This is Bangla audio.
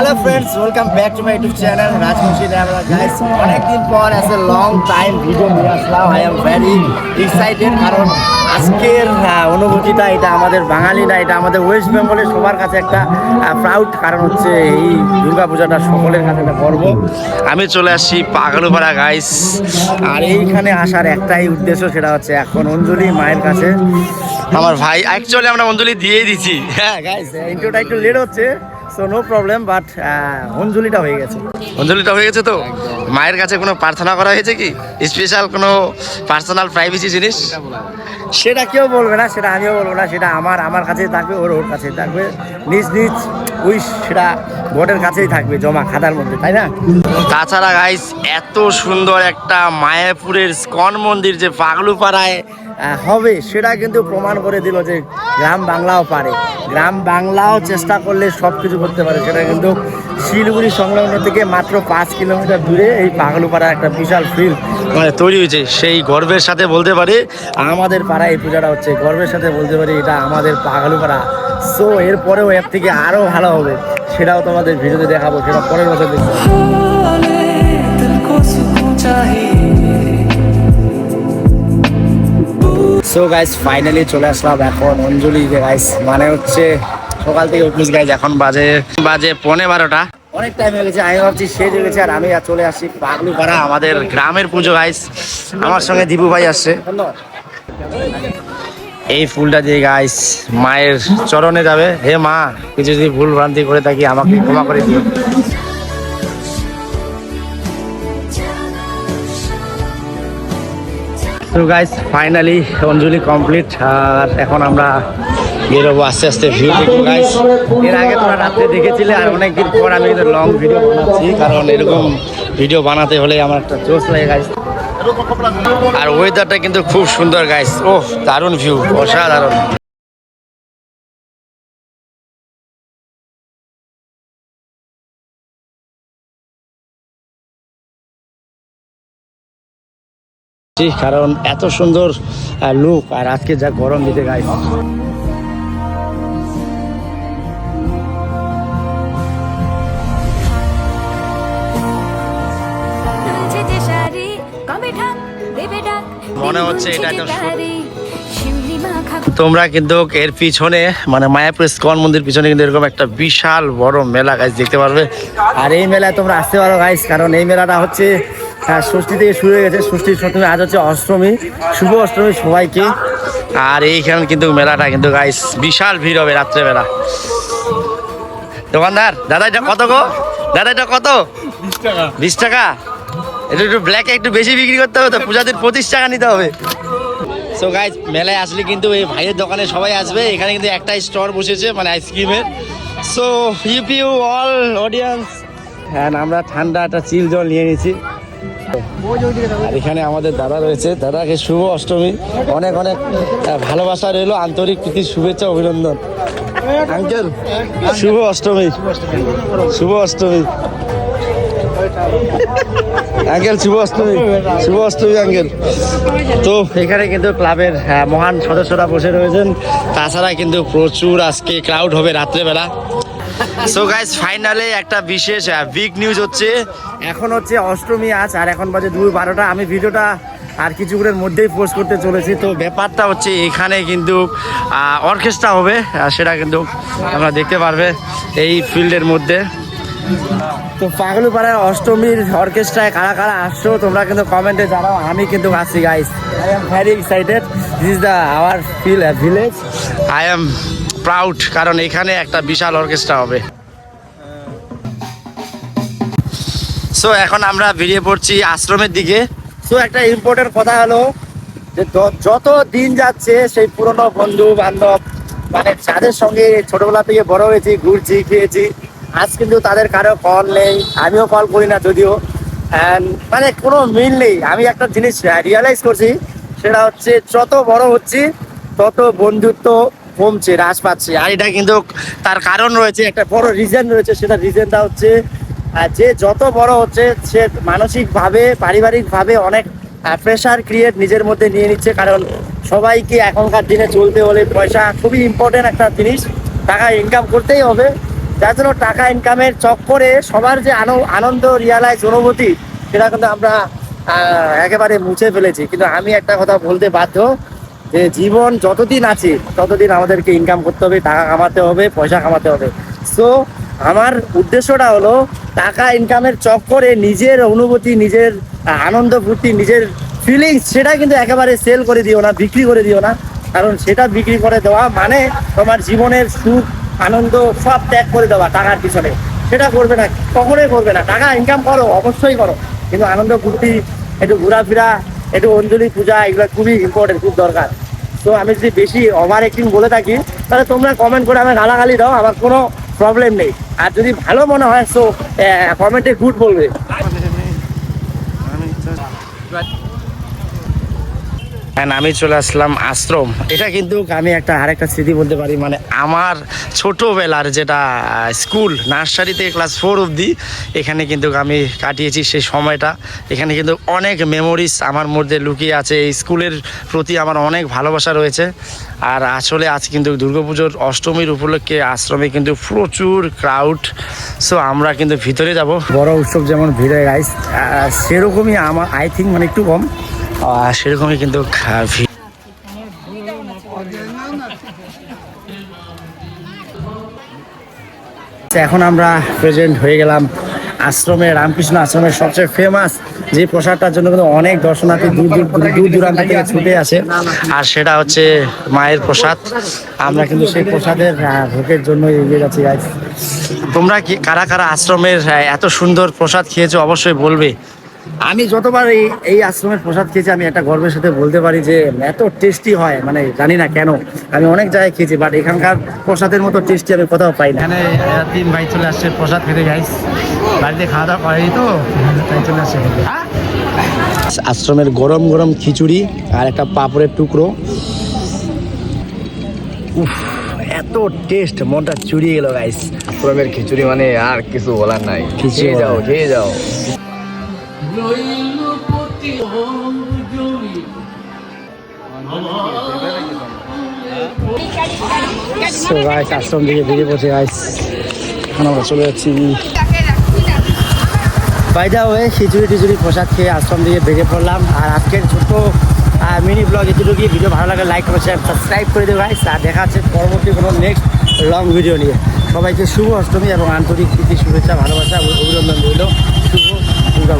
Hello friends welcome back to my YouTube channel Rajbanshi driver guys অনেকদিন পর as a long time video নিয়ে আসলাম। আই এম ভেরি এক্সাইটেড কারণ আজকের অনুভূতিটা এটা আমাদের বাঙালি না এটা আমাদের ওয়েস্ট বেঙ্গলের সবার কাছে একটা প্রাউড কারণ হচ্ছে এই দুর্গাপূজাটা সকলের কাছে একটা গর্ব। আমি চলে আসছি পাগলপাড়া গাইস আর এইখানে আসার একটাই উদ্দেশ্য সেটা হচ্ছে এখন অঞ্জলি মায়ের কাছে। আমার ভাই অ্যাকচুয়ালি আমরা অঞ্জলি দিয়েই দিচ্ছি হ্যাঁ গাইস ইন্ট্রোটা একটু লেট হচ্ছে। সো নো প্রবলেম বাট অঞ্জলিটা হয়ে গেছে। অঞ্জলিটা হয়ে গেছে তো? মায়ের কাছে কোনো প্রার্থনা করা হয়েছে কি? স্পেশাল কোনো পার্সোনাল প্রাইভেসি জিনিস? সেটা কেউ বলবে না সেটা আমিও বলব না সেটা আমার আমার কাছেই থাকবে ওর ওর কাছেই থাকবে। নিজ নিজ উইশ সেটা বোর্ডের কাছেই থাকবে জমা খাতার মধ্যে তাই না? তাছাড়া গাইস এত সুন্দর একটা মায়াপুরের স্কন মন্দির যে পাগলুপাড়ায় হবে সেটা কিন্তু প্রমাণ করে দিল যে গ্রাম বাংলাও পারে। গ্রাম বাংলাও চেষ্টা করলে সব কিছু করতে পারে। সেটা কিন্তু শিলিগুড়ি সংলগ্ন থেকে মাত্র পাঁচ কিলোমিটার দূরে এই পাগলুপাড়া একটা বিশাল ফিল্ড মানে তৈরি হয়েছে। সেই গর্বের সাথে বলতে পারি, আমাদের পাড়ায় এই পূজাটা হচ্ছে। গর্বের সাথে বলতে পারি, এটা আমাদের পাগলুপাড়া। সো এরপরেও এর থেকে আরও ভালো হবে, সেটাও তোমাদের ভিডিওতে দেখাবো। সেটা পরের বছর দেখব। সো গাইস ফাইনালি চলে আসলাম এখন অঞ্জলি গাইস মানে হচ্ছে সকাল থেকে অফিস গাইজ এখন বাজে বাজে পনে বারোটা। অনেক টাইম হয়ে গেছে, আমি ভাবছি সে গেছে, আর আমি আর চলে আসি পাগলু পাড়া আমাদের গ্রামের পুজো গাইস আমার সঙ্গে দীপু ভাই আসছে। এই ফুলটা দিয়ে গাইস মায়ের চরণে যাবে। হে মা কিছু যদি ভুল ভ্রান্তি করে থাকি, আমাকে ক্ষমা করে দিও। তো গাইস ফাইনালি অঞ্জলি কমপ্লিট আর এখন আমরা বেরোবো আস্তে আস্তে ভিউ দেখব গাইস এর আগে তোমরা রাত্রে দেখেছিলে, আর অনেক অনেকদিন পর আমি কিন্তু লং ভিডিও বানাচ্ছি, কারণ এরকম ভিডিও বানাতে হলে আমার একটা জোশ লাগে গাইস আর ওয়েদারটা কিন্তু খুব সুন্দর গাইস ও দারুণ ভিউ অসাধারণ। কারণ এত সুন্দর লুক আর আজকে যা গরম দিতে ডাক মনে হচ্ছে এটা একদম তোমরা কিন্তু এর পিছনে মানে মায়াপুর স্কন মন্দির পিছনে কিন্তু এরকম একটা বিশাল বড় মেলা গাছ দেখতে পারবে। আর এই মেলায় তোমরা আসতে পারো গাইস কারণ এই মেলাটা হচ্ছে আহ, ষষ্ঠী থেকে শুরু হয়ে গেছে। ষষ্ঠী সপ্তমী আজ হচ্ছে অষ্টমী। শুভ অষ্টমী সবাইকে। আর এইখানে কিন্তু মেলাটা কিন্তু গাইস বিশাল ভিড় হবে রাত্রেবেলা। দোকানদার দাদা এটা কত গো? দাদা এটা কত? বিশ টাকা। এটা একটু ব্ল্যাকে একটু বেশি বিক্রি করতে হবে তো পূজাদের পঁচিশ টাকা নিতে হবে। সো গাইজ মেলায় আসলে কিন্তু এই ভাইয়ের দোকানে সবাই আসবে। এখানে কিন্তু একটা স্টোর বসেছে মানে আইসক্রিমের সো ইউ অল অডিয়েন্স হ্যাঁ আমরা ঠান্ডা একটা চিল জল নিয়ে নিয়েছি। আর এখানে আমাদের দাদা রয়েছে। দাদাকে শুভ অষ্টমী। অনেক অনেক ভালোবাসা রইল। আন্তরিক প্রীতি শুভেচ্ছা অভিনন্দন। আঙ্কেল। শুভ অষ্টমী। শুভ অষ্টমী। আঙ্কেল শুভ অষ্টমী। শুভ অষ্টমী আঙ্কেল। তো এখানে কিন্তু ক্লাবের মহান সদস্যরা বসে রয়েছেন। তাছাড়া কিন্তু প্রচুর আজকে ক্রাউড হবে রাত্রেবেলা। সো গাইজ ফাইনালে একটা বিশেষ বিগ নিউজ হচ্ছে। এখন হচ্ছে অষ্টমী আজ আর এখন বাজে দুই বারোটা। আমি ভিডিওটা আর কিছুক্ষণের মধ্যেই পোস্ট করতে চলেছি। তো ব্যাপারটা হচ্ছে এখানে কিন্তু অর্কেস্ট্রা হবে সেটা কিন্তু আমরা দেখতে পারবে এই ফিল্ডের মধ্যে। তো পাগলুপাড়ার অষ্টমীর অর্কেস্ট্রায় কারা কারা আসছো তোমরা কিন্তু কমেন্টে জানাও। আমি কিন্তু আসছি guys I am very excited this is the our feel village I am proud কারণ এখানে একটা বিশাল অর্কেস্ট্রা হবে। সো এখন আমরা বেরিয়ে পড়ছি আশ্রমের দিকে। সো একটা ইম্পর্টেন্ট কথা হলো যে যত দিন যাচ্ছে, সেই পুরনো বন্ধু, বান্ধব মানে যাদের সঙ্গে ছোটবেলা থেকে বড় হয়েছি, ঘুরছি, খেয়েছি, আজ কিন্তু তাদের কারও কল নেই, আমিও কল করি না যদিও। মানে কোনো মিল নেই। আমি একটা জিনিস রিয়ালাইজ করছি, সেটা হচ্ছে যত বড় হচ্ছি, তত বন্ধুত্ব কমছে, হ্রাস পাচ্ছে। আর এটা কিন্তু তার কারণ রয়েছে, একটা বড় রিজন রয়েছে, সেটা রিজনটা হচ্ছে যে যত বড় হচ্ছে, সে মানসিকভাবে, পারিবারিকভাবে অনেক প্রেশার ক্রিয়েট নিজের মধ্যে নিয়ে নিচ্ছে। কারণ সবাইকে এখনকার দিনে চলতে হলে পয়সা খুবই ইম্পর্টেন্ট একটা জিনিস। টাকা ইনকাম করতেই হবে। যার জন্য টাকা ইনকামের চক্করে সবার যে আনো- আনন্দ রিয়ালাইজ অনুভূতি, সেটা কিন্তু আমরা একেবারে মুছে ফেলেছি। কিন্তু আমি একটা কথা বলতে বাধ্য। যে জীবন যতদিন আছে, ততদিন আমাদেরকে ইনকাম করতে হবে, টাকা কামাতে হবে, পয়সা কামাতে হবে। সো আমার উদ্দেশ্যটা হলো, টাকা ইনকামের চক্করে নিজের অনুভূতি, নিজের আনন্দ ফুর্তি, নিজের ফিলিংস সেটা কিন্তু একেবারে সেল করে দিও না, বিক্রি করে দিও না। কারণ সেটা বিক্রি করে দেওয়া মানে তোমার জীবনের সুখ, আনন্দ সব ত্যাগ করে দেওয়া টাকার পিছনে। সেটা করবে না, কখনোই করবে না। টাকা ইনকাম করো, অবশ্যই করো। কিন্তু আনন্দ ফুর্তি, একটু ঘোরাফেরা একটু অঞ্জলি পূজা এগুলো খুবই ইম্পর্টেন্ট খুব দরকার। তো আমি যদি বেশি ওভার অ্যাক্টিং বলে থাকি, তাহলে তোমরা কমেন্ট করে আমি গালাগালি দাও, আমার কোনো প্রবলেম নেই। আর যদি ভালো মনে হয় সো কমেন্টে গুড বলবে। And আমি চলে আসলাম আশ্রম। এটা কিন্তু আমি একটা আরেকটা স্মৃতি বলতে পারি মানে আমার ছোটোবেলার যেটা স্কুল, নার্সারি থেকে ক্লাস ফোর অবধি, এখানে কিন্তু আমি কাটিয়েছি সেই সময়টা। এখানে কিন্তু অনেক মেমোরিজ আমার মধ্যে লুকিয়ে আছে। এই স্কুলের প্রতি আমার অনেক ভালোবাসা রয়েছে। আর আসলে আজ কিন্তু দুর্গাপুজোর অষ্টমীর উপলক্ষে আশ্রমে কিন্তু প্রচুর ক্রাউড সো আমরা কিন্তু ভিতরে যাব। বড় উৎসব যেমন ভিড়ে গাইস সেরকমই আমার আই থিঙ্ক মানে একটু কম। সেরকমই কিন্তু এখন আমরা প্রেজেন্ট হয়ে গেলাম আশ্রমে রামকৃষ্ণ আশ্রমের সবচেয়ে ফেমাস যে প্রসাদটার জন্য কিন্তু অনেক দর্শনার্থী দূর দূর দূর দূর দূরান্ত থেকে ছুটে আসে। আর সেটা হচ্ছে মায়ের প্রসাদ। আমরা কিন্তু সেই প্রসাদের ভোগের জন্য এগিয়ে যাচ্ছি তোমরা কি কারা কারা আশ্রমের এত সুন্দর প্রসাদ খেয়েছো অবশ্যই বলবে। আমি যতবার এই এই আশ্রমের প্রসাদ খেয়েছি আমি একটা গর্বের সাথে বলতে পারি যে এত টেস্টি হয় মানে জানি না কেন। আমি অনেক জায়গায় খেয়েছি বাট এখানকার প্রসাদের মতো টেস্টি আমি কোথাও পাই না। এখানে তিন ভাই চলে আসছে প্রসাদ খেতে গাইস বাড়িতে খাওয়া দাওয়া করেনি তো তাই চলে আসছে। আশ্রমের গরম গরম খিচুড়ি আর একটা পাপড়ের টুকরো। উফ এত টেস্ট মনটা চুরিয়ে গেল গাইস আশ্রমের খিচুড়ি মানে আর কিছু বলার নাই। কিছু খেয়ে যাও। বলার খেয়ে যাও সো গাইস আশ্রম খেয়ে আশ্রম থেকে বেরিয়ে পড়লাম। আর আজকের ছোট্ট মিনি ব্লগ এতটুকু ভিডিও ভালো লাগলে লাইক করে করে দেবো গাইস আর দেখা পরবর্তী কোনো নেক্সট লং ভিডিও নিয়ে। সবাইকে শুভ অষ্টমী এবং আন্তরিক প্রীতি, শুভেচ্ছা, ভালোবাসা, অভিনন্দন রইল। শুভ দুর্গা